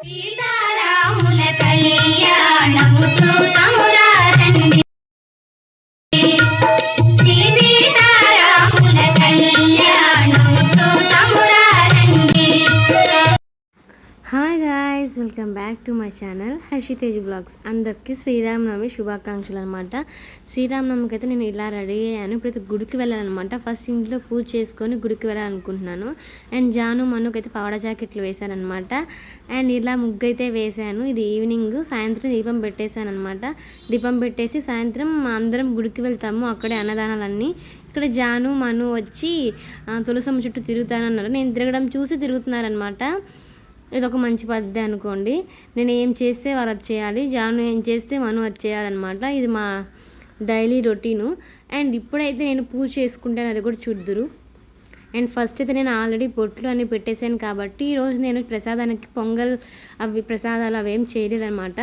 సీతారాముల back to my channel Harshitej vlogs అందరికీ శ్రీరామనవమి శుభాకాంక్షలు అనమాట శ్రీరామనవమికి అయితే నేను ఇలా రెడీ అయ్యాను. ఇప్పుడు గుడికి వెళ్ళాలన్నమాట. ఫస్ట్ ఇంట్లో పూజ చేసుకొని గుడికి వెళ్ళాలనుకుంటున్నాను. అండ్ జాను మనుకి అయితే పవడ జాకెట్లు వేశానమాట అండ్ ఇలా ముగ్గు అయితే వేశాను. ఇది ఈవినింగ్ సాయంత్రం దీపం పెట్టేశాను అనమాట దీపం పెట్టేసి సాయంత్రం అందరం గుడికి వెళ్తాము. అక్కడే అన్నదానాలన్నీ. ఇక్కడ జాను మను వచ్చి తులసమ్మ చుట్టూ తిరుగుతానన్నారు. నేను తిరగడం చూసి తిరుగుతున్నారనమాట ఇది ఒక మంచి పద్ధతి అనుకోండి. నేను ఏం చేస్తే వాళ్ళు అది చేయాలి. జాను ఏం చేస్తే మను అది చేయాలన్నమాట. ఇది మా డైలీ రొటీను. అండ్ ఇప్పుడైతే నేను పూజ చేసుకుంటాను. అది కూడా చూద్దురు అండ్ ఫస్ట్ అయితే నేను ఆల్రెడీ బొట్లు అన్ని పెట్టేశాను కాబట్టి ఈరోజు నేను ప్రసాదానికి పొంగల్ అవి ప్రసాదాలు అవి ఏం చేయలేదన్నమాట.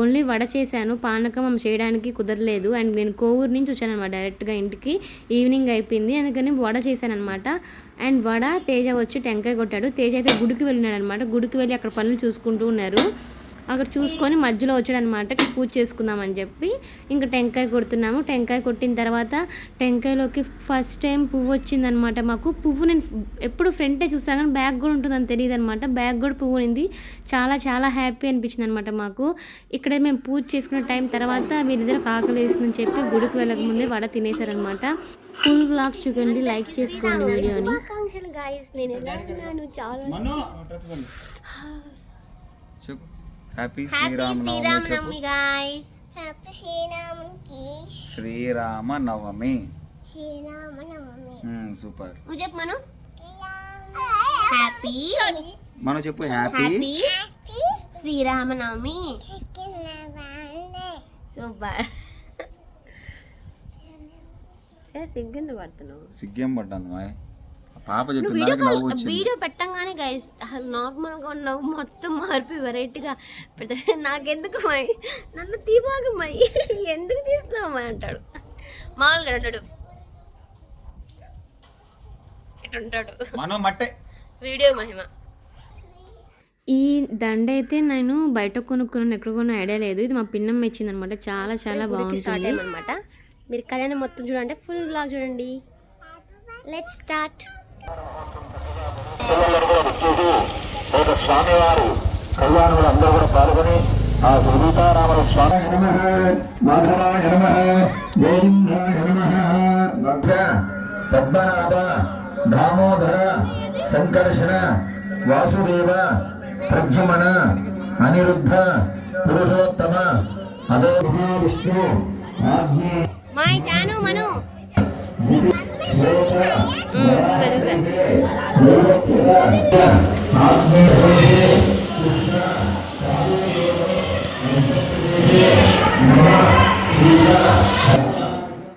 ఓన్లీ వడ చేశాను పానకం చేయడానికి కుదరలేదు. అండ్ నేను కోవూరు నుంచి వచ్చాను అనమాట డైరెక్ట్గా ఇంటికి. ఈవినింగ్ అయిపోయింది అందుకని వడ చేశాను అనమాట అండ్ వడ తేజ వచ్చి టెంకాయ కొట్టాడు. తేజ అయితే గుడికి వెళ్ళినాడు అనమాట గుడికి వెళ్ళి అక్కడ పనులు చూసుకుంటూ ఉన్నారు. అక్కడ చూసుకొని మధ్యలో వచ్చాడనమాట పూజ చేసుకుందామని చెప్పి. ఇంకా టెంకాయ కొడుతున్నాము. టెంకాయ కొట్టిన తర్వాత టెంకాయలోకి ఫస్ట్ టైం పువ్వు వచ్చిందనమాట మాకు. పువ్వు నేను ఎప్పుడు ఫ్రంటే చూసాను కానీ బ్యాగ్ కూడా ఉంటుందని తెలియదు అనమాట బ్యాగ్ కూడా పువ్వు ఉంది చాలా చాలా హ్యాపీ అనిపించింది అనమాట మాకు. ఇక్కడ మేము పూజ చేసుకునే టైం తర్వాత వీళ్ళిద్దరు ఆకలి వేస్తుందని చెప్పి గుడికి వెళ్ళకముందే వడ తినేశారనమాట. ఫుల్ బ్లాగ్ చూడండి లైక్ చేసుకోండి వీడియోని. నేను ఎలా ఉన్నాను? చాలా హ్యాపీ శ్రీరామనవమి చెప్పు. గాయస్ హ్యాపీ శ్రీరామునికి శ్రీరామనవమి శ్రీరామనవమి మ్మ్, సూపర్ నువ్వు చెప్పు మనం. హ్యాపీ మనం చెప్పు హ్యాపీ హ్యాపీ శ్రీరామనవమి సూపర్ సిగ్గుంది పడుతున్నావు? సిగ్గేం పడ్డాను మాయ్? పాప చెప్పిన దానికి నవ్వు వచ్చింది. వీడియో పెట్టంగానే గైస్ నార్మల్గా ఉన్నావు మొత్తం మార్పి వెరైటీగా పెట్ట నాకెందుకు మై? నన్ను తీబాగు మై. ఎందుకు తీస్తున్నావు మై అంటాడు. మామూలుగా అంటాడు ఇటుంటాడు మనం మట్టే. వీడియో మహిమ. ఈ దండ అయితే నేను బయట కొనుక్కున్నాను ఎక్కడ కొన్న ఐడియా లేదు. ఇది మా పిన్నమ్మ ఇచ్చింది అనమాట చాలా చాలా బాగుంటుంది. అనమాట మీరు కళ్యాణం మొత్తం చూడండి ఫుల్ బ్లాగ్ చూడండి. లెట్ స్టార్ట్ స్వామివారి కళ్యాణంలో అందరూ కూడా పాల్గొని ఆ సీతారాముల స్వామి నమ మాధవాయ నమ గోవిందాయ నమ పద్మనాభ దామోదర సంకర్షణ వాసుదేవ ప్రద్యుమన అనిరుద్ధ పురుషోత్తమ అదో మను.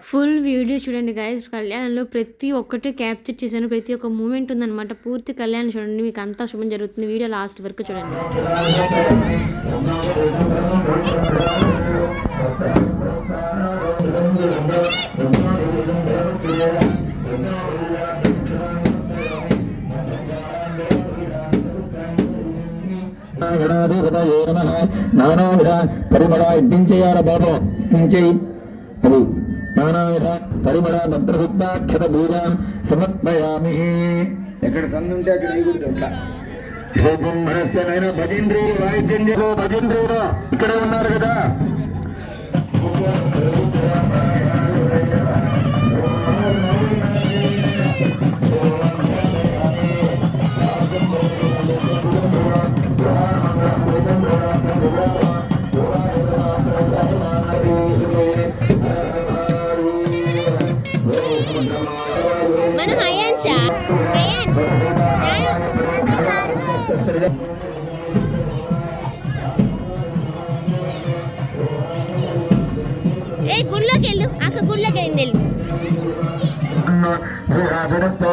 ఫుల్ వీడియో చూడండి గైస్ కళ్యాణంలో ప్రతి ఒక్కటి క్యాప్చర్ చేశాను. ప్రతి ఒక్క మూమెంట్ ఉందన్నమాట. పూర్తి కళ్యాణం చూడండి. మీకు అంతా శుభం జరుగుతుంది. వీడియో లాస్ట్ వరకు చూడండి. నానావిధ పరిమళ ఇడ్డించేయాల బాబు ఇడ్డించేయి అది నానావిధ పరిమళ మంత్రశుద్ధాక్షత బీజ సమర్పయామి. ఎక్కడ సందుంటే అక్కడ ధూపం మనస్య నైనా భజేంద్రియులు వాయిద్యం చేయో భజేంద్రియులు ఇక్కడే ఉన్నారు కదా. అక్క గుళ్ళోకి వెళ్ళి. వెళ్ళు రాజుడస్తో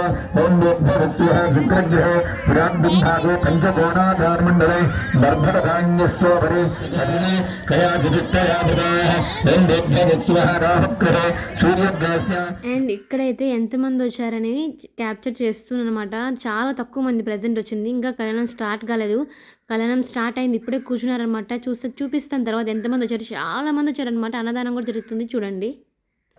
అండ్ ఇక్కడైతే ఎంతమంది వచ్చారని క్యాప్చర్ చేస్తున్నాను చాలా తక్కువ మంది ప్రజెంట్ వచ్చింది. ఇంకా కళ్యాణం స్టార్ట్ కాలేదు. కళ్యాణం స్టార్ట్ అయింది. ఇప్పుడే కూర్చున్నారనమాట చూస్తే చూపిస్తాను తర్వాత ఎంతమంది వచ్చారు. చాలా మంది వచ్చారనమాట అన్నదానం కూడా జరుగుతుంది. చూడండి.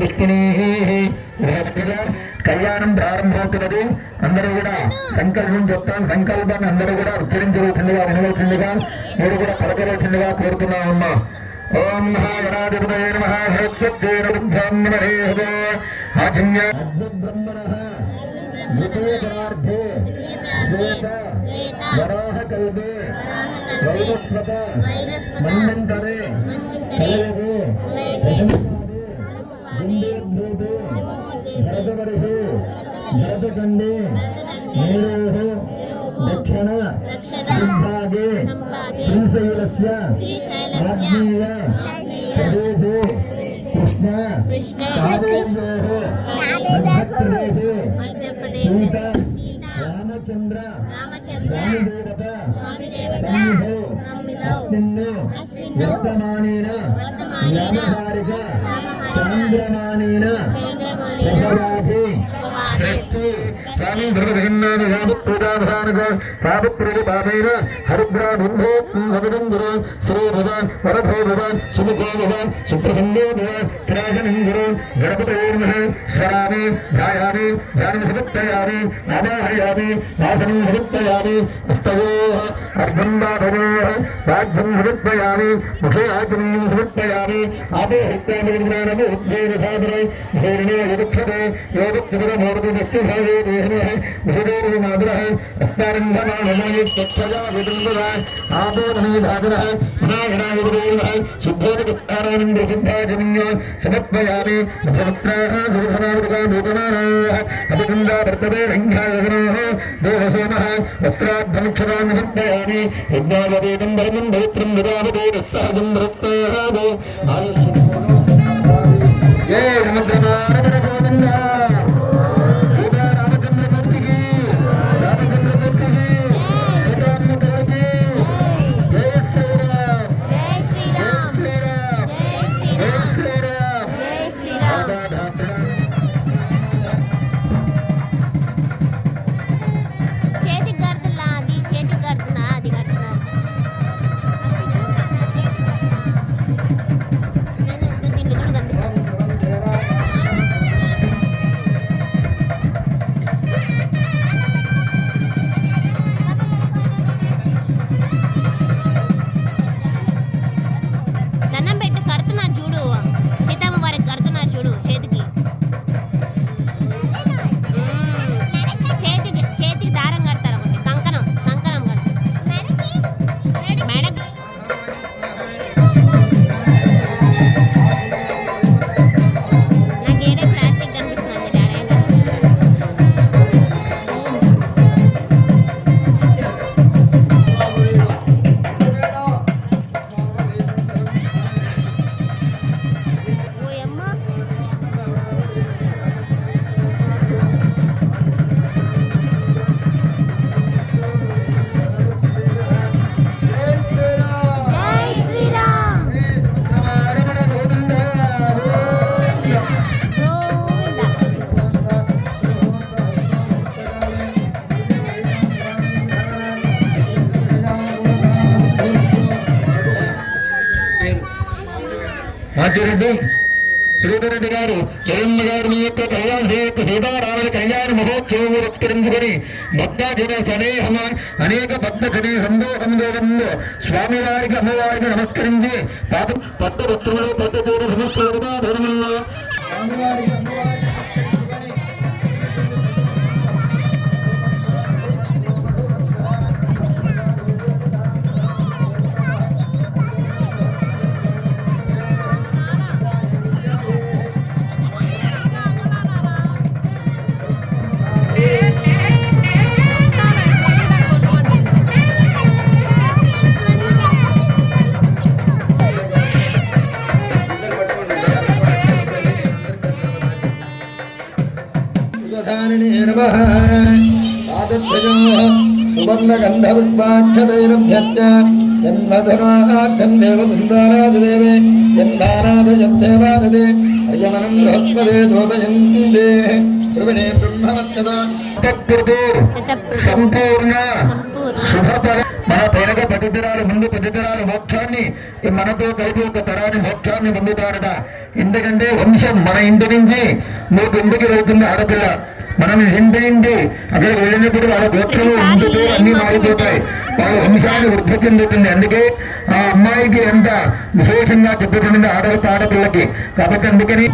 పుష్పిణీః కళ్యాణం ప్రారంభమవుతున్నది. అందరూ కూడా సంకల్పం చెప్తాను సంకల్పాన్ని అందరూ కూడా ఉచ్చరించవలసిందిగా వినవలసిందిగా మీరు కూడా పలకవలసిందిగా కోరుతున్నా ఉన్నా. ఓం మహాగణాధిపతయ నమః. బుద్ధ్యాం నమరేహో ఆచమ్య బ్రహ్మణః ద్వితీయపరార్థే శ్వేత. వరాహకల్పే. వైవస్వత. మన్వంతరే కలయే గుండేభూతే భరతవర్షే భరతఖండే మేరోः దక్షిణ సంభాగే శ్రీశైలస్య ఆగ్నేయ ప్రదేశే కృష్ణ కావేర్యోः మధ్యప్రదేశే సీత రామచంద్ర. స్వామిదేవత. సన్నిధౌ అస్మిన్ వర్తమానేన చాంద్రమానేన. ప్రసరాధి స్వామి ధృతభిన్నాను యావత్పూజాభానక పాపప్రతిపాదైన హరిద్రా బంధో గురు శ్రీ భగవాన్ వరభో సుముఖో భగవాన్ సుప్రసన్నో భగవాన్ త్రాజనం గురు గణపతయోర్మహ స్వరామి ధ్యాయామి ధ్యానం సమర్పయామి ఆవాహయామి వాసనం సమర్పయామి హస్తయో అర్ధం బాధవో రాజ్యం సమర్పయామి ముఖే సమర్పయామి ఆపే ఉద్వేగ సాధన భావే దేహనః भूदेवीनादुरः हस्तारम्भमाणमयि स्वच्छया विदुन्दः आपोदमयीधातुरः मनागणायुदेवः शुद्धोदुस्तारानन्दसिद्धाजनिन्यो समर्पयामि मुखवस्त्राः सुखनादुका भूतमानाः अपगुण्डा वर्तते रङ्घायगणाः देवसोमः वस्त्राद्धमुक्षतां समर्पयामि यज्ञावदेदं भरतं भवित्रं ददावदेरः सहजं भरत्ताः जय समग्रमारगोविन्दः ఆచార్యుడు శ్రీధరెడ్డి గారు జగన్ గారు మీ యొక్క కళ్యాణ యొక్క సీతారాముల కళ్యాణ మహోత్సవం పురస్కరించుకొని భక్తాజన సనేహమ అనేక భక్త జనే సందోహంలో స్వామివారికి అమ్మవారికి నమస్కరించి పాత పట్టు వస్త్రములు పట్టు తీరు సమస్త ధర్మంలో జ్ఞానధారిణే బృహస్పదే దోదయందే బ్రహ్మవత్సద సంపూర్ణ శుభపర మన పేరగ పదితరాలు ముందు పదితరాలు మోక్షాన్ని మనతో కలిపి ఒక తరాన్ని మోక్షాన్ని పొందుతారట ఎందుకంటే వంశం మన ఇంటి నుంచి నువ్వు ఇంటికి వెళ్తుంది ఆడపిల్ల మనం ఇంటి అక్కడికి వెళ్ళినప్పుడు వాళ్ళ గోత్రము ఇంటి పేరు అన్ని మారిపోతాయి. వాళ్ళ వంశాన్ని వృద్ధి చెందుతుంది. అందుకే ఆ అమ్మాయికి ఎంత విశేషంగా చెప్పబడింది ఆడ ఆడపిల్లకి. కాబట్టి అందుకని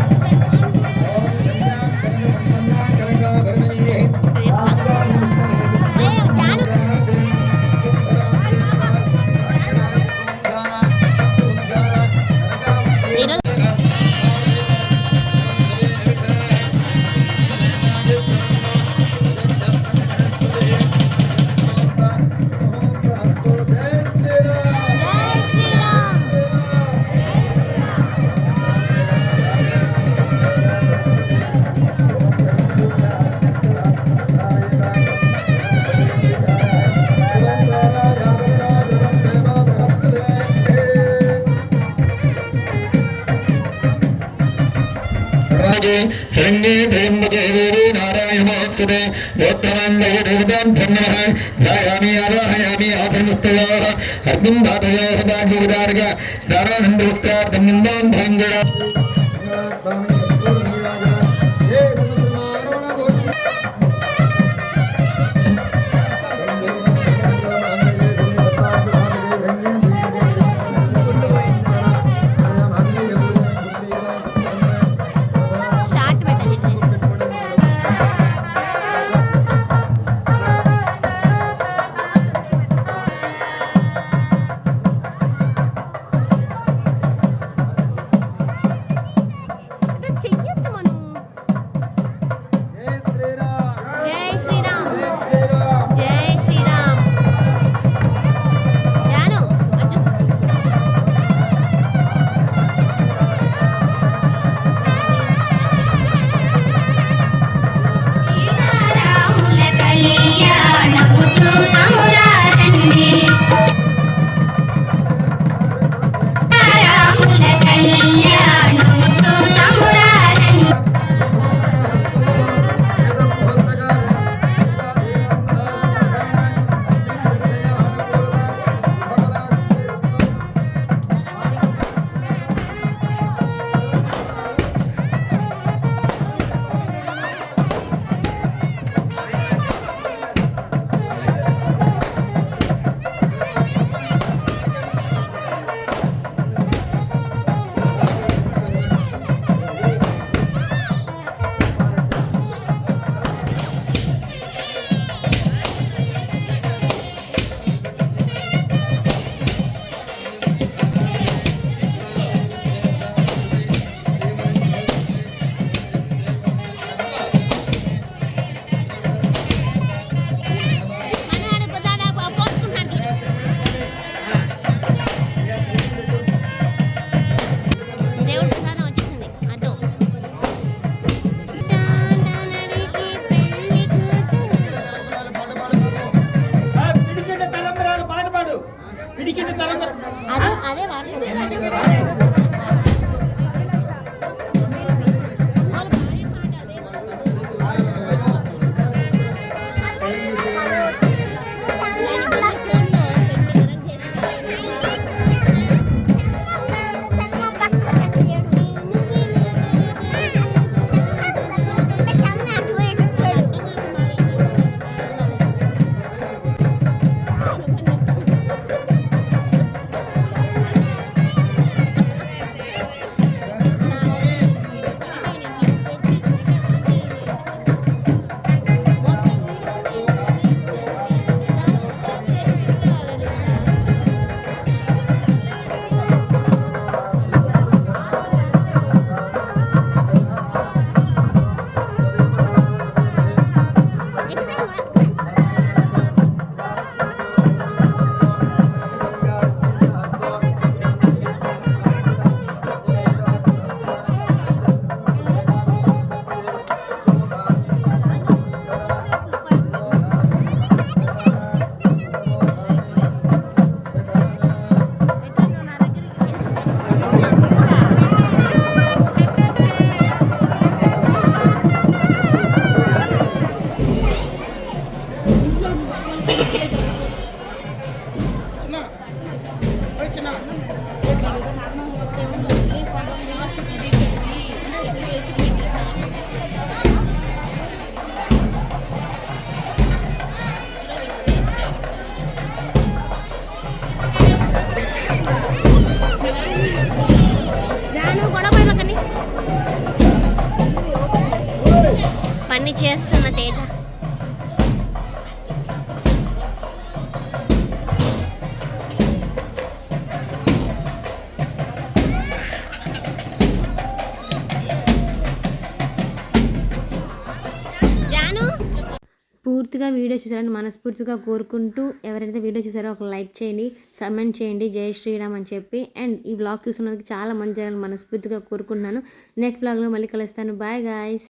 శరణ్యే త్రయంబకే దేవే నారాయణమోస్తుతే గోత్రమాంగయ బ్రహ్మణ ధ్యాయామి ఆవాహయామి ఆసనస్థయోః అగ్నిం ధాతయోః భాగ్యవిదార్గ స్నానానందోస్కార్థం నిందాం భాంగర అన్నీ చేస్తున్న తేజ. పూర్తిగా వీడియో చూసారని మనస్ఫూర్తిగా కోరుకుంటూ ఎవరైతే వీడియో చూసారో ఒక లైక్ చేయండి సమెంట్ చేయండి జై శ్రీరామ్ అని చెప్పి. అండ్ ఈ బ్లాగ్ చూసినందుకు చాలా మంచి జరగాలని మనస్ఫూర్తిగా కోరుకుంటున్నాను. నెక్స్ట్ బ్లాగ్లో మళ్ళీ కలుస్తాను. Bye guys